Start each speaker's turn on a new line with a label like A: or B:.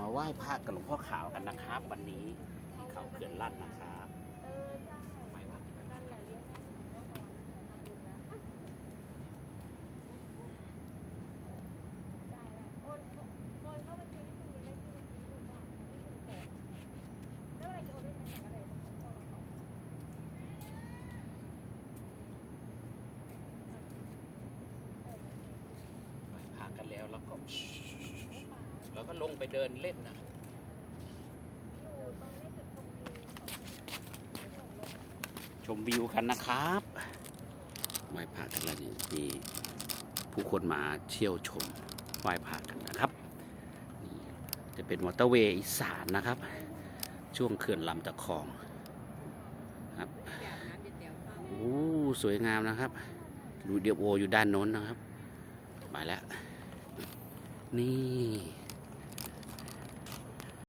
A: มาไหว้พระกับหลวงพ่อขาวกันนะครับ วันนี้ที่เขาเขื่อนลั่นนะครับไหว้พระ
B: นั่นแหละเรียกได้แล้วโอนโอนเข้าบัญชีที่คุณมีเลขที่บัญชีถูกป่ะที่คุณโอนแล้วอะไรจะโอนได้ไหมอะไรต้องโอนก่อน
A: ไหว้พระกันแล้วแล้วก็แลงไปเดินเล่นนะชมวิวกันนะครับไหว้พระกันแล้วนี่มีผู้คนมาเที่ยวชมไหว้พระกันนะครับนี่จะเป็นมอเตอร์เวย์อีสานนะครับ ช่วงเขื่อนลำตะคองครับโอ้สวยงามนะครับดูเดียโออยู่ด้านโน้นนะครับ ไปแล้ว นี่